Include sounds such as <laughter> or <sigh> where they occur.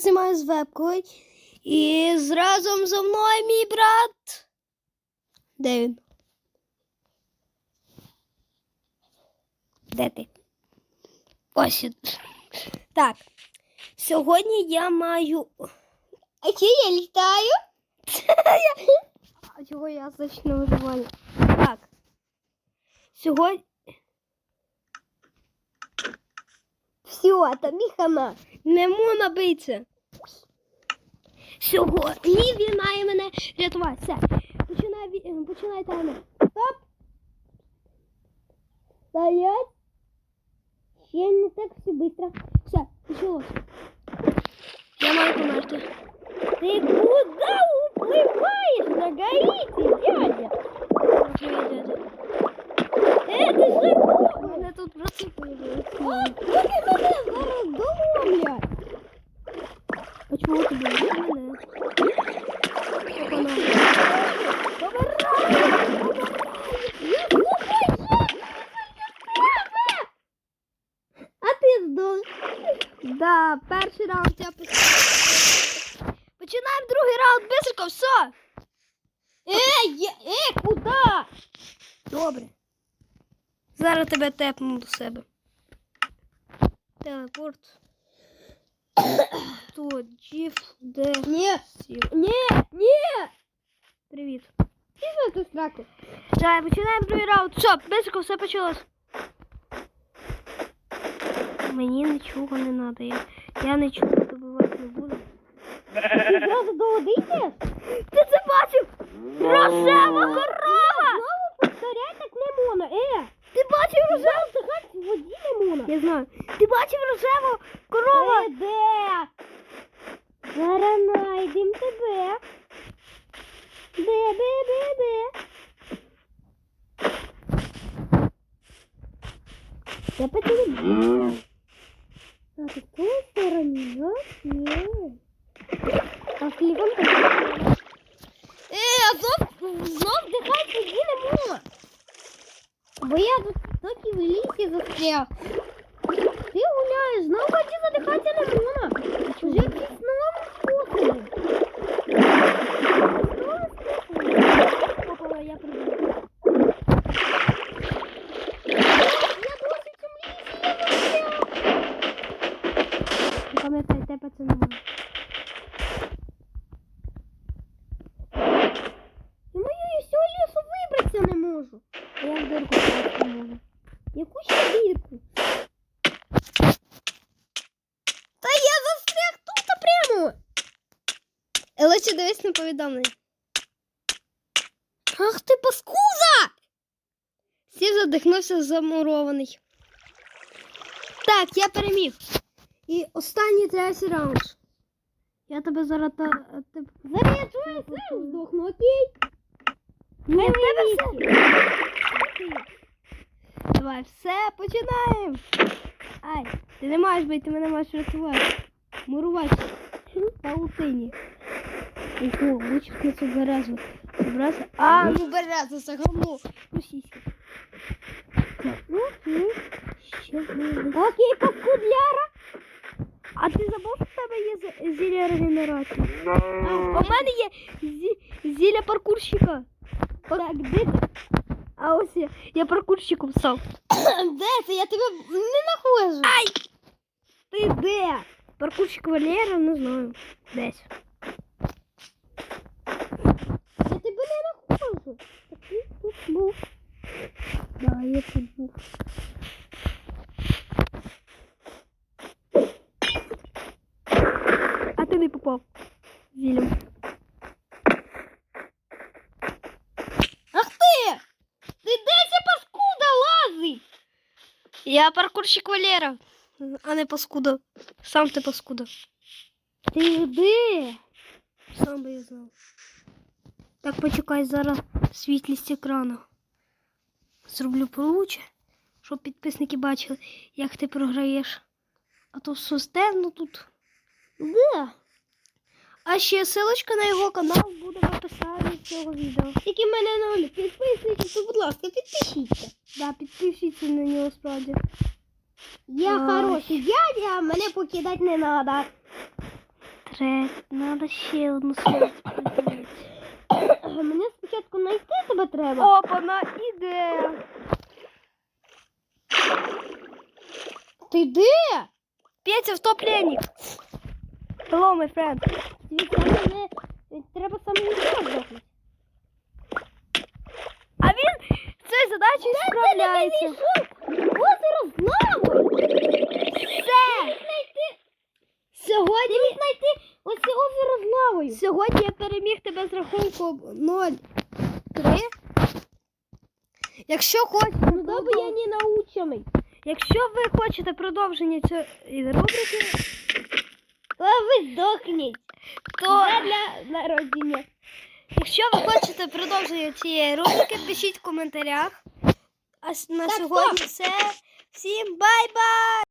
знімаю з вебкою. І разом зі мною мій брат. Де він? Де ти? Ось. він. Так. Сьогодні я маю. А чи я літаю? <laughs> А чого я зачну виживання? Так. Сьогодні. Все, тобі хана. Не можна битися. Сьогодні він має мене рятувати. Все. Починай, ві- починай таймер. Стоп. Стоять. Ще не так все быстро. Все, почалось. Я маю померти. Ти куди уплываешь на гаїті, дядя? Окей, дядя. Е, ти ж У мене тут братки появились. А, як мене зараз доломлять? А чого ти б'єш мене? Опана. А ти здох. Да, перший раунд я починаю. Починаємо другий раунд, бистренько, все. Е, є, е, куди? Добре. Зараз тебе тепну до себе. Телепорт. Тут, джіф, де. Ні, ні, ні. Привіт. Пізно тут страку. Так, починаємо другий раунд. Все, бистренько, все почалось. Мені нічого не треба. Я, я нічого добивати не буду. Ти зразу до води йдеш? Ти це бачив? Рожева корова! Знову повторяй так не можна, е! Ти бачив рожеву вдихати в воді не можна. Я знаю. Ти бачив рожеву корову? Е, де? Зараз найдем тебе. Де, де, де, де? Я потеряла. А в той стороне, да? Нет. А слишком Е, а знов, знов дихати тоді не можна. Бо я тут доки в лісі застряг. Ти гуляєш, знов тоді задихати не можна. Вже А Я в дирку просто можу. Яку ще дірку? Та я застряг тут прямо. Лише дивись на повідомлення. Ах ти паскуда! Сів задихнувся замурований. Так, я переміг. І останній третій раунд. Я тебе зараз та. Зараз я сам здохну, окей? Ні, в тебе все. Давай, все, починаємо. Ай, ти не маєш бити, ти мене маєш рятувати. Мурувати. Паутині. Ого, вичерк на цю березу. Цю березу. А, ну березу, це говно. Ну, сіськи. Окей. Що Окей, паскудляра. А ти забув, що в тебе є зілля регенерації? А, у мене є зі- зілля паркурщика. Так, де ти? А ось я, я паркурщиком став. де ти? Я тебе не нахожу. Ай! Ти де? Паркурщик Валера, не знаю. Десь. Я тебе не нахожу. Так ти тут був. Да, я тут був. А ти не попав. Зілем. Ах ти! Ти де ця паскуда лазить? Я паркурщик Валера, а не паскуда. Сам ти паскуда. Ти де? Сам би я знав. Так, почекай зараз світлість екрану. Зроблю получше, щоб підписники бачили, як ти програєш. А то все стемно тут. Де? А ще ссылочка на його канал буде в описанні цього відео. Тільки в мене нуль підписників, то будь ласка, підпишіться. Да, підпишіться на нього справді. Я Ай. хороший дядя, мене покидати не треба. Третє. Надо ще одну слово. <coughs> Мені спочатку знайти тебе треба. Опа, на іде. Ти де? Петя втопленник. Hello, my friend. Тобі саме не... Треба саме не цією задачею справляється. Озеро з лавою. Все. Сьогодні, знайти оце озеро з лавою. сьогодні я переміг тебе з рахунку 0-3. Якщо хочете, Ну добре, я не научений. якщо ви хочете продовження цієї рубрики, А ви здохніть. то для народження. Якщо ви хочете продовження цієї рубрики, пишіть в коментарях. А на сьогодні все. Всім бай-бай!